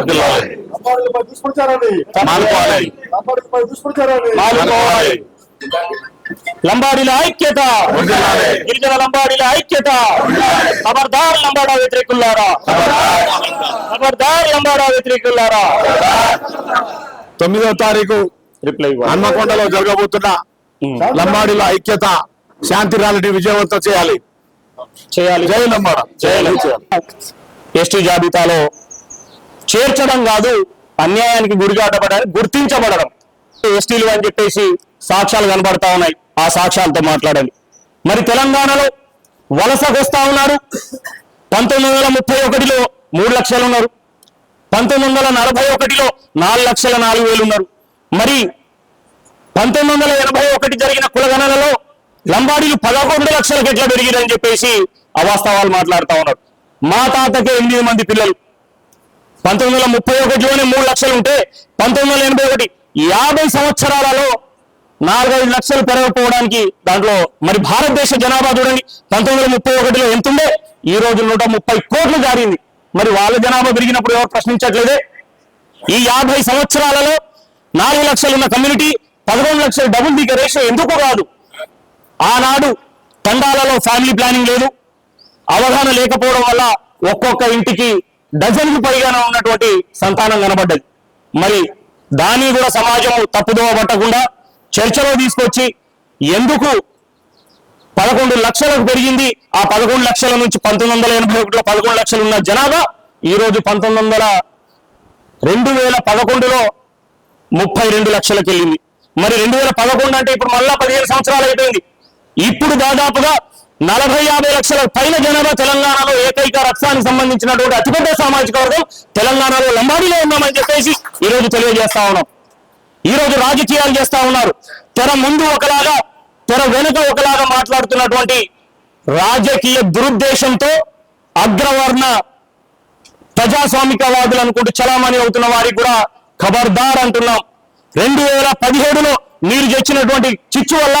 వర్ధిల్లాలి. లంబాడీలపై దుష్ప్రచారాన్ని మానుకోవాలి. లంబాడీలపై దుష్ప్రచారాన్ని మానుకోవాలి. లంబాడీల ఐక్యత. గిరిజన లంబాడీల ఐక్యత. ఖబర్దార్ లంబాడా వ్యతిరేకులారా ఖబర్దార్ లంబాడా వ్యతిరేకులారా తొమ్మిదో తారీఖు రిప్లై హన్మకొండలో జరగబోతున్న లంబాడీల ఐక్యత శాంతి ర్యాలీని విజయవంతం చేయాలి. చేయాలి. జై లంబాడ. చేయాలి ఎస్టీ జాబితాలో చేర్చడం కాదు అన్యాయానికి గురికాటపడని గుర్తించబడడం. ఎస్టీలు అని చెప్పేసి సాక్ష్యాలు కనబడతా ఉన్నాయి. ఆ సాక్ష్యాలతో మాట్లాడండి. మరి తెలంగాణలో వలసకు వస్తా ఉన్నారు. పంతొమ్మిది వందల ముప్పై ఒకటిలో మూడు లక్షలు ఉన్నారు. పంతొమ్మిది వందల నలభై ఒకటిలో నాలుగు లక్షల నాలుగు వేలు ఉన్నారు. మరి పంతొమ్మిది వందల ఎనభై ఒకటి జరిగిన కులగణనలో లంబాడీలు పదకొండు లక్షలకు ఎట్లా పెరిగిరని చెప్పేసి అవాస్తవాలు మాట్లాడుతా ఉన్నారు. మా తాతకే ఎనిమిది మంది పిల్లలు. పంతొమ్మిది వందల ముప్పై ఒకటిలోనే మూడు లక్షలు ఉంటే పంతొమ్మిది వందల ఎనభై ఒకటి యాభై సంవత్సరాలలో నాలుగైదు లక్షలు పెరగకపోవడానికి దాంట్లో మరి భారతదేశ జనాభా చూడండి పంతొమ్మిది వందల ముప్పై ఒకటిలో ఎంతుండే? ఈ రోజు నూట ముప్పై కోట్లు జారింది మరి వాళ్ళ జనాభా పెరిగినప్పుడు ఎవరు ప్రశ్నించట్లేదే? ఈ యాభై సంవత్సరాలలో నాలుగు లక్షలు ఉన్న కమ్యూనిటీ పదకొండు లక్షలు డబుల్ దిగ రేషియో ఎందుకు కాదు? ఆనాడు తండాలలో ఫ్యామిలీ ప్లానింగ్ లేదు. అవగాహన లేకపోవడం వల్ల ఒక్కొక్క ఇంటికి డజన్కు పైగానే ఉన్నటువంటి సంతానం కనబడ్డది. మరి దాన్ని కూడా సమాజం తప్పుదోవ పట్టకుండా చర్చలో తీసుకొచ్చి ఎందుకు పదకొండు లక్షలకు పెరిగింది? ఆ పదకొండు లక్షల నుంచి పంతొమ్మిది వందల ఎనభై ఒకటిలో పదకొండు లక్షలు ఉన్న జనాభా ఈరోజు పంతొమ్మిది వందల రెండు వేల పదకొండులో ముప్పై రెండు లక్షలకు వెళ్ళింది మరి రెండు వేల పదకొండు అంటే ఇప్పుడు మళ్ళా పదిహేను సంవత్సరాలు అయిపోయింది. ఇప్పుడు దాదాపుగా నలభై యాభై లక్షల పైన జనాభా తెలంగాణలో ఏకైక రక్తానికి సంబంధించినటువంటి అతిపెద్ద సామాజిక వర్గం తెలంగాణలో లంబాడీలో ఉన్నామని చెప్పేసి ఈ రోజు తెలియజేస్తా ఉన్నాం. ఈ రోజు రాజకీయాలు చేస్తా ఉన్నారు. తెర ముందు ఒకలాగా తెర వెనుక ఒకలాగా మాట్లాడుతున్నటువంటి రాజకీయ దురుద్దేశంతో అగ్రవర్ణ ప్రజాస్వామికవాదులు అనుకుంటూ చలామణి అవుతున్న వారికి కూడా ఖబర్దార్ అంటున్నాం. రెండు వేల పదిహేడులో మీరు తెచ్చినటువంటి చిచ్చు వల్ల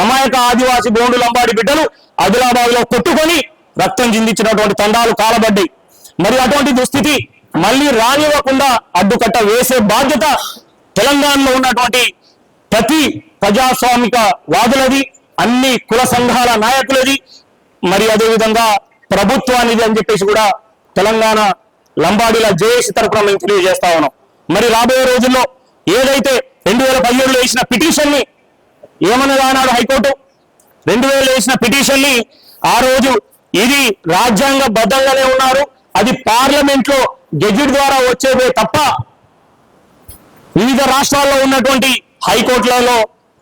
అమాయక ఆదివాసి బోండు లంబాడి బిడ్డలు ఆదిలాబాద్లో కొట్టుకొని రక్తం చిందించినటువంటి తండాలు కాలబడ్డాయి. మరి అటువంటి దుస్థితి మళ్ళీ రానివ్వకుండా అడ్డుకట్ట వేసే బాధ్యత తెలంగాణలో ఉన్నటువంటి ప్రతి ప్రజాస్వామిక వాదులది అన్ని కుల సంఘాల నాయకులది. మరి అదేవిధంగా ప్రభుత్వానిది అని చెప్పేసి కూడా తెలంగాణ లంబాడీల జేఏసీ తరఫున మేము తెలియజేస్తా ఉన్నాం. మరి రాబోయే రోజుల్లో ఏదైతే రెండు వేల పదిహేడులో వేసిన పిటిషన్ని ఏమన్నది ఆనాడు హైకోర్టు? రెండు వేలు వేసిన పిటిషన్ని ఆ రోజు ఇది రాజ్యాంగ బద్దంగానే ఉన్నారు. అది పార్లమెంట్లో గెజిట్ ద్వారా వచ్చేదే తప్ప వివిధ రాష్ట్రాల్లో ఉన్నటువంటి హైకోర్టులలో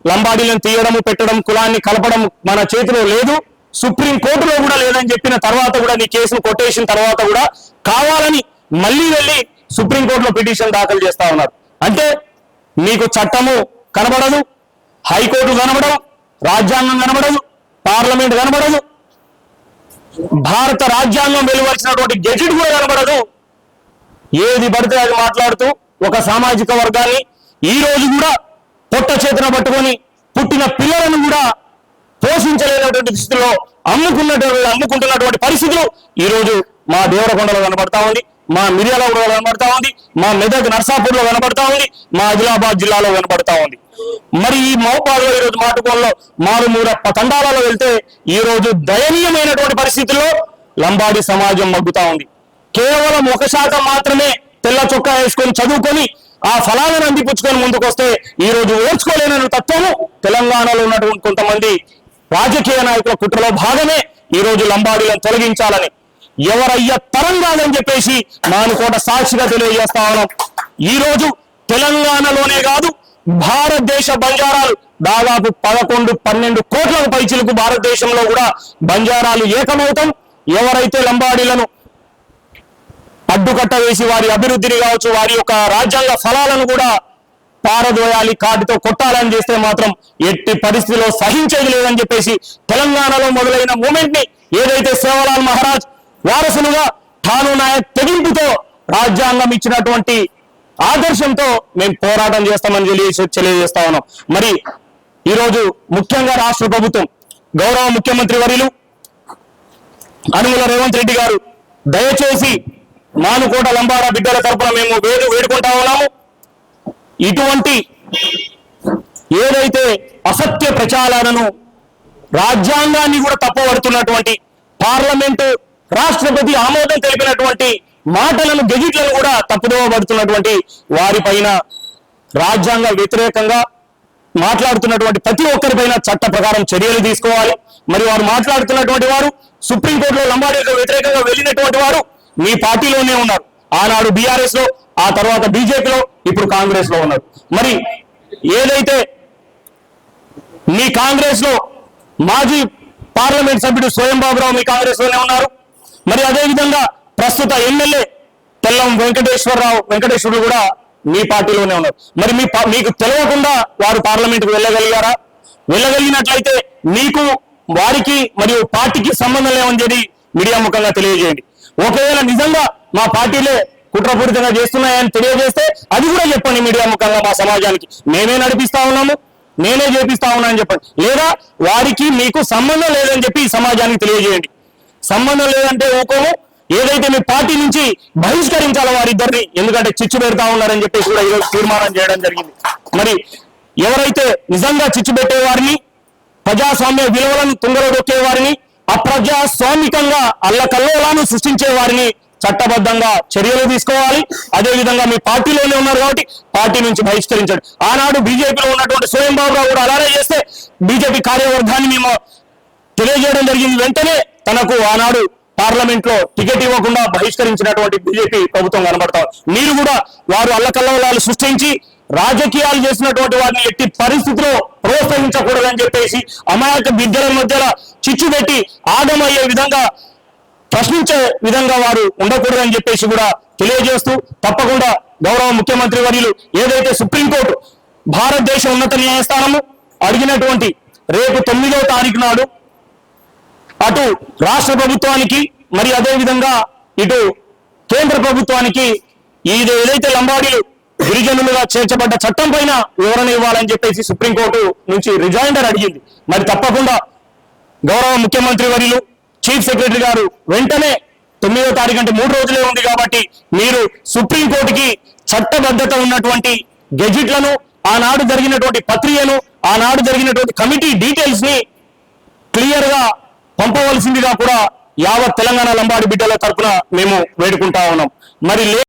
లంబాడీలను తీయడం పెట్టడం కులాన్ని కలపడం మన చేతిలో లేదు. సుప్రీం కోర్టులో కూడా లేదని చెప్పిన తర్వాత కూడా నీ కేసును కొట్టేసిన తర్వాత కూడా కావాలని మళ్ళీ వెళ్ళి సుప్రీం కోర్టులో పిటిషన్ దాఖలు చేస్తా ఉన్నారు. అంటే మీకు చట్టము కనబడదు హైకోర్టు కనబడదు రాజ్యాంగం కనబడదు పార్లమెంట్ కనబడదు. భారత రాజ్యాంగం వెలువరిచినటువంటి గెజిట్ కూడా కనబడదు. ఏది పడితే అది మాట్లాడుతూ ఒక సామాజిక వర్గాన్ని ఈ రోజు కూడా పొట్ట చేతిన పట్టుకొని పుట్టిన పిల్లలను కూడా పోషించలేనటువంటి స్థితిలో అమ్ముకున్నటువంటి అమ్ముకుంటున్నటువంటి పరిస్థితులు ఈ రోజు మా దేవరకొండలో కనబడతా ఉంది. మా మిర్యాలగూడలో కనబడతా ఉంది. మా మెదక్ నర్సాపూర్లో కనబడతా ఉంది. మా ఆదిలాబాద్ జిల్లాలో కనబడతా ఉంది. మరి ఈ మహబాద్ ఈరోజు ఈ రోజు మాటుకోల్లో మారుమూర పతండాలలో తండాలలో వెళ్తే ఈ రోజు దయనీయమైనటువంటి పరిస్థితుల్లో లంబాడి సమాజం మగ్గుతా ఉంది. కేవలం ఒక శాతం మాత్రమే తెల్ల చొక్కా వేసుకొని చదువుకొని ఆ ఫలాలను అందిపుచ్చుకొని ముందుకు వస్తే ఈ రోజు ఓర్చుకోలేనని తత్వము. తెలంగాణలో ఉన్నటువంటి కొంతమంది రాజకీయ నాయకుల కుట్రలో భాగమే ఈ రోజు లంబాడీలను తొలగించాలని ఎవరయ్య తరం కాదని చెప్పేసి మానుకోట సాక్షిగా తెలియజేస్తా ఉన్నాం. ఈ రోజు తెలంగాణలోనే కాదు భారతదేశ బంజారాలు దాదాపు పదకొండు పన్నెండు కోట్ల పైచిలకు భారతదేశంలో కూడా బంజారాలు ఏకమవుతాం. ఎవరైతే లంబాడీలను అడ్డుకట్ట వేసి వారి అభివృద్ధిని కావచ్చు వారి యొక్క రాజ్యాంగ ఫలాలను కూడా పారదోయాలి కాటితో కొట్టాలని చేస్తే మాత్రం ఎట్టి పరిస్థితిలో సహించేది లేదని చెప్పేసి తెలంగాణలో మొదలైన మూమెంట్ని ఏదైతే సేవలాల్ మహారాజ్ వారసులుగా ఠాను నాయక్ తెగింపుతో రాజ్యాంగం ఇచ్చినటువంటి ఆదర్శంతో మేము పోరాటం చేస్తామని తెలియజే తెలియజేస్తా ఉన్నాం. మరి ఈరోజు ముఖ్యంగా రాష్ట్ర ప్రభుత్వం గౌరవ ముఖ్యమంత్రి వర్యులు అనుముల రేవంత్ రెడ్డి గారు దయచేసి మానుకోట లంబాడ బిడ్డల తరపున మేము వేడు వేడుకుంటా ఉన్నాము. ఇటువంటి ఏదైతే అసత్య ప్రచారాలను రాజ్యాంగాన్ని కూడా తప్పబడుతున్నటువంటి పార్లమెంటు రాష్ట్రపతి ఆమోదం తెలిపినటువంటి మాటలను గెజిట్లను కూడా తప్పుదోవబడుతున్నటువంటి వారిపైన రాజ్యాంగ వ్యతిరేకంగా మాట్లాడుతున్నటువంటి ప్రతి ఒక్కరిపైన చట్ట ప్రకారం చర్యలు తీసుకోవాలి. మరి వారు మాట్లాడుతున్నటువంటి వారు సుప్రీంకోర్టులో లంబాడీలకు వ్యతిరేకంగా వెళ్ళినటువంటి వారు మీ పార్టీలోనే ఉన్నారు. ఆనాడు బీఆర్ఎస్లో ఆ తర్వాత బీజేపీలో ఇప్పుడు కాంగ్రెస్లో ఉన్నారు. మరి ఏదైతే మీ కాంగ్రెస్లో మాజీ పార్లమెంట్ సభ్యుడు స్వయం బాబురావు మీ కాంగ్రెస్లోనే ఉన్నారు. మరి అదే విధంగా ప్రస్తుత ఎమ్మెల్యే తెల్లం వెంకటేశ్వరరావు వెంకటేశ్వరుడు కూడా మీ పార్టీలోనే ఉన్నారు. మరి మీ మీకు తెలియకుండా వారు పార్లమెంట్కి వెళ్ళగలిగారా? వెళ్ళగలిగినట్లయితే మీకు వారికి మరియు పార్టీకి సంబంధం లేవని చెప్పి మీడియా ముఖంగా తెలియజేయండి. ఒకవేళ నిజంగా మా పార్టీలే కుట్రపూరితంగా చేస్తున్నాయని తెలియజేస్తే అది కూడా చెప్పండి మీడియా ముఖంగా మా సమాజానికి. మేమే నడిపిస్తా ఉన్నాము నేనే చేపిస్తా ఉన్నా అని చెప్పండి. లేదా వారికి మీకు సంబంధం లేదని చెప్పి ఈ సమాజానికి తెలియజేయండి. సంబంధం లేదంటే ఊకోము. ఏదైతే మీ పార్టీ నుంచి బహిష్కరించాలో వారిద్దరిని ఎందుకంటే చిచ్చు పెడతా ఉన్నారని చెప్పేసి కూడా ఈరోజు తీర్మానం చేయడం జరిగింది. మరి ఎవరైతే నిజంగా చిచ్చు పెట్టే వారిని ప్రజాస్వామ్య విలువలను తుంగలో వారిని అప్రజాస్వామికంగా అల్లకల్లోలాను సృష్టించే వారిని చట్టబద్ధంగా చర్యలు తీసుకోవాలి. అదే విధంగా మీ పార్టీలోనే ఉన్నారు కాబట్టి పార్టీ నుంచి బహిష్కరించండి. ఆనాడు బీజేపీలో ఉన్నటువంటి స్వయం బాబురావు కూడా అలానే చేస్తే బీజేపీ కార్యవర్గాన్ని మేము తెలియజేయడం జరిగింది. వెంటనే తనకు ఆనాడు పార్లమెంట్లో టికెట్ ఇవ్వకుండా బహిష్కరించినటువంటి బీజేపీ ప్రభుత్వం కనబడతాం మీరు కూడా వారు అల్లకల్లవలాలు సృష్టించి రాజకీయాలు చేసినటువంటి వారిని ఎట్టి పరిస్థితిలో ప్రోత్సహించకూడదని చెప్పేసి అమాయక బిడ్డల మధ్యలో చిచ్చు పెట్టి ఆగమయ్యే విధంగా ప్రశ్నించే విధంగా వారు ఉండకూడదని చెప్పేసి కూడా తెలియజేస్తూ తప్పకుండా గౌరవ ముఖ్యమంత్రి వర్యులు ఏదైతే సుప్రీంకోర్టు భారతదేశ ఉన్నత న్యాయస్థానము అడిగినటువంటి రేపు తొమ్మిదవ తారీఖు నాడు అటు రాష్ట్ర ప్రభుత్వానికి మరి అదే విధంగా ఇటు కేంద్ర ప్రభుత్వానికి ఇది ఏదైతే లంబాడీలు గిరిజనులుగా చేర్చబడ్డ చట్టం పైన వివరణ ఇవ్వాలని చెప్పేసి సుప్రీంకోర్టు నుంచి రిజైండర్ అడిగింది. మరి తప్పకుండా గౌరవ ముఖ్యమంత్రి వర్యులు చీఫ్ సెక్రటరీ గారు వెంటనే తొమ్మిదో తారీఖు అంటే మూడు రోజులే ఉంది కాబట్టి మీరు సుప్రీంకోర్టుకి చట్టబద్ధత ఉన్నటువంటి గెజిట్లను ఆనాడు జరిగినటువంటి ప్రక్రియను ఆనాడు జరిగినటువంటి కమిటీ డీటెయిల్స్ని క్లియర్గా పంపవలసిందిగా కూడా యావత్ తెలంగాణ లంబాడి బిడ్డల తరఫున మేము వేడుకుంటా ఉన్నాం. మరి లే